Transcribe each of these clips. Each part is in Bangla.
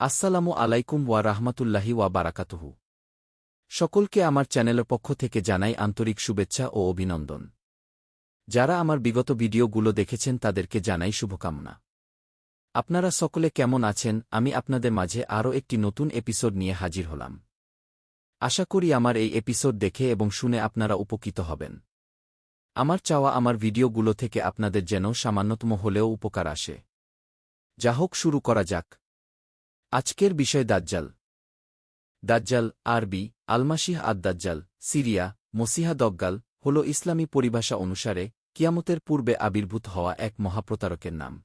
আসসালামু আলাইকুম ওয়া রাহমাতুল্লাহি ওয়া বারাকাতুহু। সকলকে আমার চ্যানেলের পক্ষ থেকে জানাই আন্তরিক শুভেচ্ছা ও অভিনন্দন। যারা আমার বিগত ভিডিওগুলো দেখেছেন তাদেরকে জানাই শুভকামনা। আপনারা সকলে কেমন আছেন? আমি আপনাদের মাঝে আরও একটি নতুন এপিসোড নিয়ে হাজির হলাম। আশা করি আমার এই এপিসোড দেখে এবং শুনে আপনারা উপকৃত হবেন। আমার চাওয়া আমার ভিডিওগুলো থেকে আপনাদের যেন সামান্যতম হলেও উপকার আসে। যা হোক, শুরু করা যাক। আজকের বিষয় দাজ্জাল। দাজ্জাল, আরবি আলমাসিহ আদ-দাজ্জাল, সিরিয়া, মসিহা দগ্গাল, হল ইসলামী পরিভাষা অনুসারে কিয়ামতের পূর্বে আবির্ভূত হওয়া এক মহাপ্রতারকের নাম।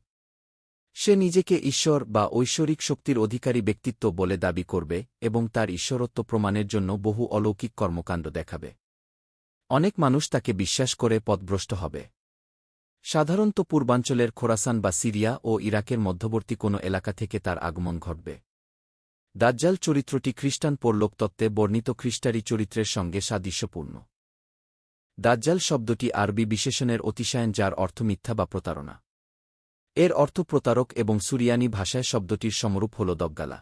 সে নিজেকে ঈশ্বর বা ঐশ্বরিক শক্তির অধিকারী ব্যক্তিত্ব বলে দাবি করবে এবং তার ঈশ্বরত্ব প্রমাণের জন্য বহু অলৌকিক কর্মকাণ্ড দেখাবে। অনেক মানুষ তাকে বিশ্বাস করে পথভ্রষ্ট হবে। সাধারণত পূর্বাঞ্চলের খোরাসান বা সিরিয়া ও ইরাকের মধ্যবর্তী কোনো এলাকা থেকে তার আগমন ঘটবে। দাজ্জাল চরিত্রটি খ্রিস্টান পরলোকতত্ত্বে বর্ণিত খ্রিস্টারি চরিত্রের সঙ্গে সাদৃশ্যপূর্ণ। দাজ্জাল শব্দটি আরবি বিশেষণের অতিশায়ন যার অর্থ মিথ্যা বা প্রতারণা। এর অর্থ প্রতারক এবং সুরিয়ানি ভাষায় শব্দটির সমরূপ হল দগ্গালা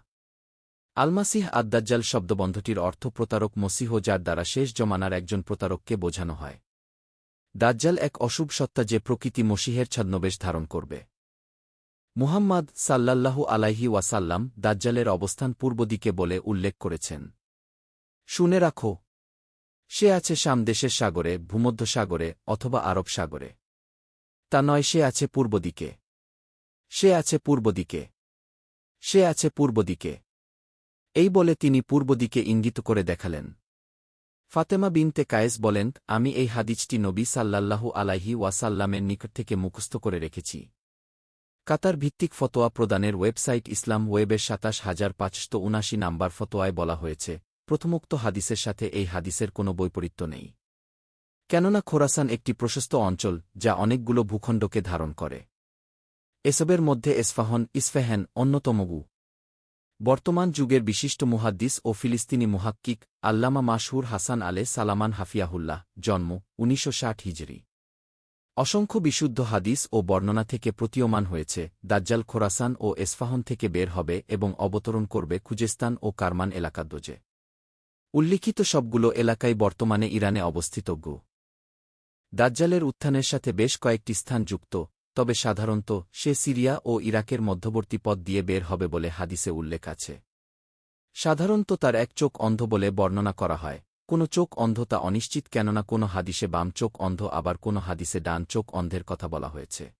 আলমাসিহ আদ্দাজ্জাল শব্দবন্ধটির অর্থ প্রতারক মসিহ যার দ্বারা শেষ জমানার একজন প্রতারককে বোঝানো হয়। দাজ্জাল এক অশুভ সত্তা যে প্রকৃতি মসিহের ছদ্মবেশ ধারণ করবে। মুহাম্মদ সাল্লাল্লাহু আলাইহি ওয়াসাল্লাম দাজ্জালের অবস্থান পূর্ব দিকে বলে উল্লেখ করেছেন। শুনে রাখো, সে আছে শাম দেশের সাগরে, ভূমধ্য সাগরে অথবা আরব সাগরে। তা নয়, সে আছে পূর্ব দিকে। সে আছে পূর্ব দিকে। সে আছে পূর্ব দিকে। এই বলে তিনি পূর্ব দিকে ইঙ্গিত করে দেখালেন। ফাতেমা বিনতে কায়েস বলেন, আমি এই হাদিজটি নবী সাল্লাল্লাহু আলাইহি ওয়াসাল্লামের নিকট থেকে মুখস্থ করে রেখেছি। কাতার ভিত্তিক ফতোয়া প্রদানের ওয়েবসাইট ইসলাম ওয়েবের সাতাশ হাজার পাঁচশত উনাশি নাম্বার ফতোয়ায় বলা হয়েছে, প্রথমোক্ত হাদিসের সাথে এই হাদিসের কোনো বৈপরীত্য নেই। কেননা খোরাসান একটি প্রশস্ত অঞ্চল, যা অনেকগুলো ভূখণ্ডকে ধারণ করে। এসবের মধ্যে এসফাহন, ইসফেহেন অন্যতমগু বর্তমান যুগের বিশিষ্ট মুহাদ্দিস ও ফিলিস্তিনি মুহাক্কিক আল্লামা মাশহুর হাসান আলে সালামান হাফিয়াহুল্লাহ, জন্ম উনিশশো ষাট হিজরি। অসংখ্য বিশুদ্ধ হাদিস ও বর্ণনা থেকে প্রতীয়মান হয়েছে, দাজ্জাল খোরাসান ও এসফাহন থেকে বের হবে এবং অবতরণ করবে খুজেস্তান ও কারমান এলাকাদ্দোজে উল্লিখিত সবগুলো এলাকায় বর্তমানে ইরানে অবস্থিত গু দাজ্জালের উত্থানের সাথে বেশ কয়েকটি স্থান যুক্ত তবে সাধারণত সে সিরিয়া ও ইরাকের মধ্যবর্তী পথ দিয়ে বের হবে বলে হাদিসে উল্লেখ আছে। সাধারণত তার এক চোখ অন্ধ বলে বর্ণনা করা হয়। কোনো চোখ অন্ধ তা অনিশ্চিত কেননা কোনো হাদিসে বাম চোখ অন্ধ, আবার কোনো হাদিসে ডান চোখ অন্ধের কথা বলা হয়েছে।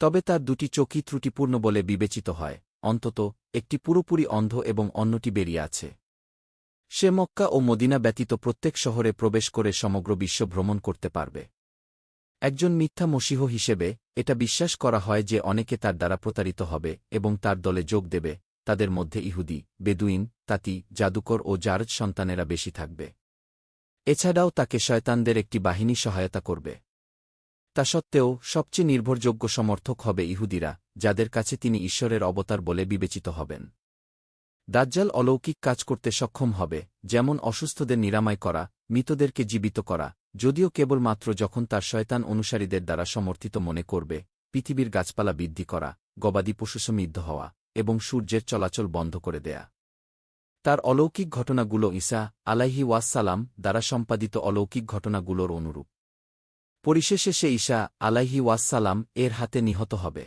তবে তার দুটি চোখই ত্রুটিপূর্ণ বলে বিবেচিত হয়। অন্তত, একটি পুরোপুরি অন্ধ এবং অন্যটি বেরিয়ে আছে। সে মক্কা ও মদিনা ব্যতীত প্রত্যেক শহরে প্রবেশ করে সমগ্র বিশ্ব ভ্রমণ করতে পারবে। একজন মিথ্যা মসীহ হিসেবে, এটা বিশ্বাস করা হয় যে অনেকে তার দ্বারা প্রতারিত হবে এবং তার দলে যোগ দেবে, তাদের মধ্যে ইহুদি, বেদুইন, তাতি, জাদুকর ও জারজ সন্তানেরা বেশি থাকবে। এছাড়াও তাকে শয়তানদের একটি বাহিনী সহায়তা করবে। তা সত্ত্বেও, সবচেয়ে নির্ভরযোগ্য সমর্থক হবে ইহুদিরা, যাদের কাছে তিনি ঈশ্বরের অবতার বলে বিবেচিত হবেন। দাজ্জাল অলৌকিক কাজ করতে সক্ষম হবে, যেমন অসুস্থদের নিরাময় করা, মৃতদেরকে জীবিত করা যদিও কেবলমাত্র যখন তার শয়তান অনুসারীদের দ্বারা সমর্থিত মনে করবে, পৃথিবীর গাছপালা বৃদ্ধি করা, গবাদি পশু সমৃদ্ধ হওয়া এবং সূর্যের চলাচল বন্ধ করে দেয়া। তার অলৌকিক ঘটনাগুলো ঈসা আলাইহি ওয়াসালাম দ্বারা সম্পাদিত অলৌকিক ঘটনাগুলোর অনুরূপ। পরিশেষে সে ঈসা আলাইহি ওয়াসালাম এর হাতে নিহত হবে।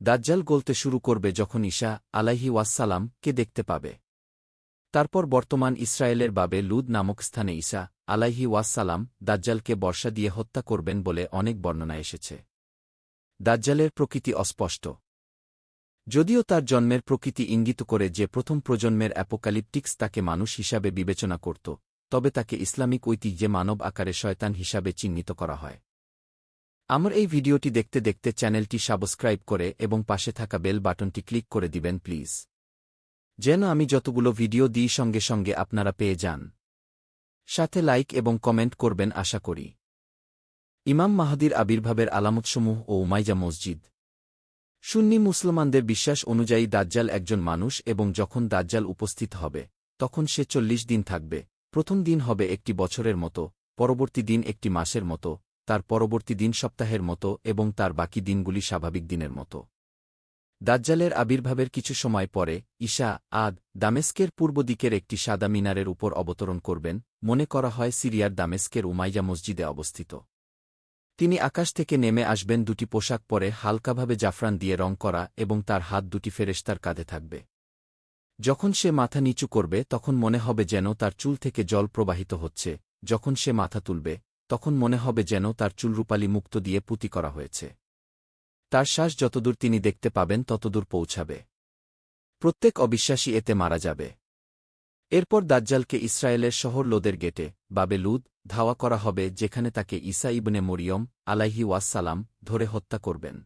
দাজ্জাল গলতে শুরু করবে যখন ঈশা আলাইহি ওয়াসালাম কে দেখতে পাবে। তারপর বর্তমান ইসরায়েলের বাবে লুদ নামক স্থানে ঈসা আলাইহি ওয়াসালাম দাজ্জালকে বর্ষা দিয়ে হত্যা করবেন বলে অনেক বর্ণনা এসেছে। দাজ্জালের প্রকৃতি অস্পষ্ট। যদিও তার জন্মের প্রকৃতি ইঙ্গিত করে যে প্রথম প্রজন্মের অ্যাপোকালিপটিক্স তাকে মানুষ হিসাবে বিবেচনা করত, তবে তাকে ইসলামিক ঐতিহ্যে মানব আকারে শয়তান হিসাবে চিহ্নিত করা হয়। আমার এই ভিডিওটি দেখতে দেখতে চ্যানেলটি সাবস্ক্রাইব করে এবং পাশে থাকা বেল বাটনটি ক্লিক করে দিবেন, প্লিজ। যেন আমি যতগুলো ভিডিও দিই সঙ্গে সঙ্গে আপনারা পেয়ে যান। সাথে লাইক এবং কমেন্ট করবেন আশা করি। ইমাম মাহাদির আবির্ভাবের আলামতসমূহ ও উমাইজা মসজিদ। সুন্নি মুসলমানদের বিশ্বাস অনুযায়ী দাজ্জাল একজন মানুষ এবং যখন দাজ্জাল উপস্থিত হবে, তখন সে চল্লিশ দিন থাকবে। প্রথম দিন হবে একটি বছরের মতো, পরবর্তী দিন একটি মাসের মতো, তার পরবর্তী দিন সপ্তাহের মতো এবং তার বাকি দিনগুলি স্বাভাবিক দিনের মতো। দাজ্জালের আবির্ভাবের কিছু সময় পরে, ঈশা আদ দামেস্কের পূর্ব দিকের একটি সাদা মিনারের উপর অবতরণ করবেন, মনে করা হয় সিরিয়ার দামেস্কের উমাইয়া মসজিদে অবস্থিত। তিনি আকাশ থেকে নেমে আসবেন দুটি পোশাক পরে হালকাভাবে জাফরান দিয়ে রং করা এবং তার হাত দুটি ফেরেশতার কাঁধে থাকবে। যখন সে মাথা নিচু করবে, তখন মনে হবে যেন তার চুল থেকে জল প্রবাহিত হচ্ছে। যখন সে মাথা তুলবে, তখন মনে হবে যেন তার চুল রূপালী মুক্ত দিয়ে পুঁতি করা হয়েছে। তার শ্বাস যতদূর তিনি দেখতে পাবেন, ততদূর পৌঁছাবে। প্রত্যেক অবিশ্বাসী এতে মারা যাবে। এরপর দাজ্জালকে ইসরায়েলের শহর লোদের গেটে, বাবে লুদ, ধাওয়া করা হবে, যেখানে তাকে ঈসা ইবনে মরিয়ম, আলাইহি ওয়াসালাম ধরে হত্যা করবেন।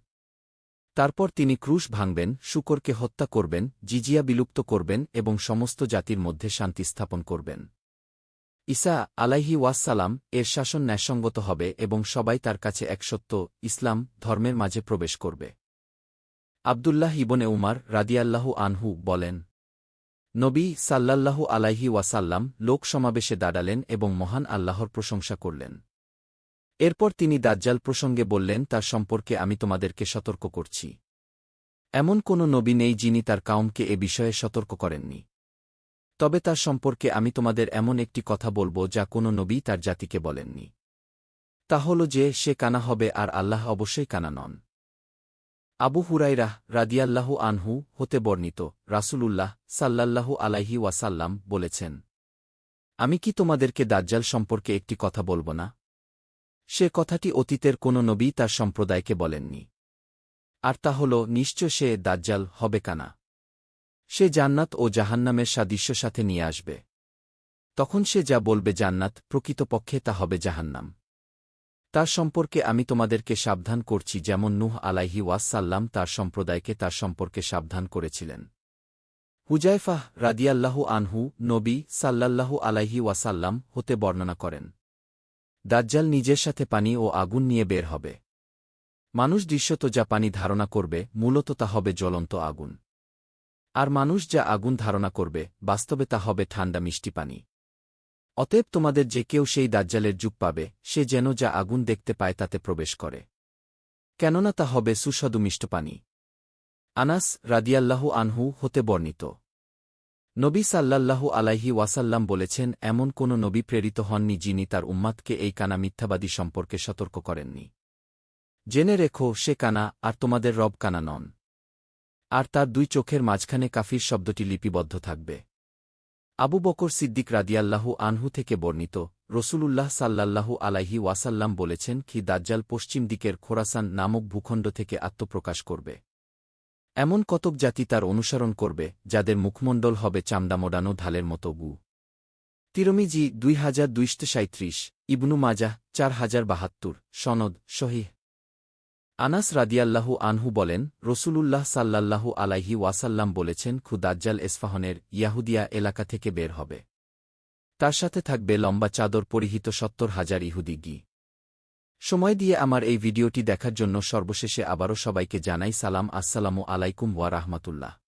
তারপর তিনি ক্রুশ ভাঙবেন, শুকরকে হত্যা করবেন, জিজিয়া বিলুপ্ত করবেন এবং সমস্ত জাতির মধ্যে শান্তি স্থাপন করবেন। ঈসা আলাইহি ওয়াসালাম এর শাসন ন্যায়সঙ্গত হবে এবং সবাই তার কাছে এক সত্য, ইসলাম, ধর্মের মাঝে প্রবেশ করবে। আবদুল্লাহ ইবনে উমার রাদিয়াল্লাহু আনহু বলেন, নবী সাল্লাল্লাহু আলাইহি ওয়াসাল্লাম লোক সমাবেশে দাঁড়ালেন এবং মহান আল্লাহর প্রশংসা করলেন। এরপর তিনি দাজ্জাল প্রসঙ্গে বললেন, তার সম্পর্কে আমি তোমাদেরকে সতর্ক করছি। এমন কোনো নবী নেই যিনি তার কাউমকে এ বিষয়ে সতর্ক করেননি। তবে তার সম্পর্কে আমি তোমাদের এমন একটি কথা বলব যা কোনো নবী তার জাতিকে বলেননি। তা হল যে, সে কানা হবে আর আল্লাহ অবশ্যই কানা নন। আবু হুরাইরাহ রাদিয়াল্লাহু আনহু হতে বর্ণিত রাসূলুল্লাহ সাল্লাল্লাহু আলাইহি ওয়াসাল্লাম বলেছেন, আমি কি তোমাদেরকে দাজ্জাল সম্পর্কে একটি কথা বলব না? সে কথাটি অতীতের কোনো নবী তার সম্প্রদায়কে বলেননি। আর তা হল, নিশ্চয় সে দাজ্জাল হবে কানা। সে জান্নাত ও জাহান্নামের সাদৃশ্য সাথে নিয়ে আসবে। তখন সে যা বলবে জান্নাত, প্রকৃতপক্ষে তা হবে জাহান্নাম। তার সম্পর্কে আমি তোমাদেরকে সাবধান করছি যেমন নুহ আলাইহি ওয়াসাল্লাম তার সম্প্রদায়কে তার সম্পর্কে সাবধান করেছিলেন। হুজাইফাহ রাদিয়াল্লাহু আনহু নবী সাল্লাল্লাহু আলাইহি ওয়াসাল্লাম হতে বর্ণনা করেন, দাজ্জাল নিজের সাথে পানি ও আগুন নিয়ে বের হবে। মানুষ দৃশ্যত যা পানি ধারণা করবে, মূলত তা হবে জ্বলন্ত আগুন। আর মানুষ যা আগুন ধারণা করবে, বাস্তবে তা হবে ঠান্ডা মিষ্টি পানি। অতএব তোমাদের যে কেউ সেই দাজ্জালের যুগ পাবে, সে যেন যা আগুন দেখতে পায় তাতে প্রবেশ করে। কেননা তা হবে সুস্বাদু মিষ্ট পানি। আনাস রাদিয়াল্লাহু আনহু হতে বর্ণিত। নবী সাল্লাল্লাহু আলাইহি ওয়াসাল্লাম বলেছেন, এমন কোন নবী প্রেরিত হননি যিনি তার উম্মাদকে এই কানা মিথ্যাবাদী সম্পর্কে সতর্ক করেননি। জেনে রেখো, সে কানা আর তোমাদের রব কানা নন। আর তার দুই চোখের মাঝখানে কাফির শব্দটি লিপিবদ্ধ থাকবে। আবু বকর সিদ্দিক রাদিয়াল্লাহু আনহু থেকে বর্ণিত, রসুলুল্লাহ সাল্লাল্লাহু আলাইহি ওয়াসাল্লাম বলেছেন, কি দাজ্জাল পশ্চিম দিকের খোরাসান নামক ভূখণ্ড থেকে আত্মপ্রকাশ করবে। এমন কতক জাতি তার অনুসরণ করবে, যাদের মুখমণ্ডল হবে চামড়া মোডানো ঢালের মতো গু। তিরমিজি দুই হাজার দুইশো সাঁত্রিশ ইবনু মাজাহ চার হাজার বাহাত্তর, সনদ শহীহ আনাস রাদিয়াল্লাহু আনহু বলেন, রসুলুল্লাহ সাল্লাল্লাহু আলাইহি ওয়াসাল্লাম বলেছেন, খুদাজ্জাল এসফাহনের ইয়াহুদিয়া এলাকা থেকে বের হবে। তার সাথে থাকবে লম্বা চাদর পরিহিত সত্তর হাজার ইহুদি গি। সময় দিয়ে আমার এই ভিডিওটি দেখার জন্য সর্বশেষে আবারও সবাইকে জানাই সালাম, আসসালামু আলাইকুম ওয়া রাহমাতুল্লাহ।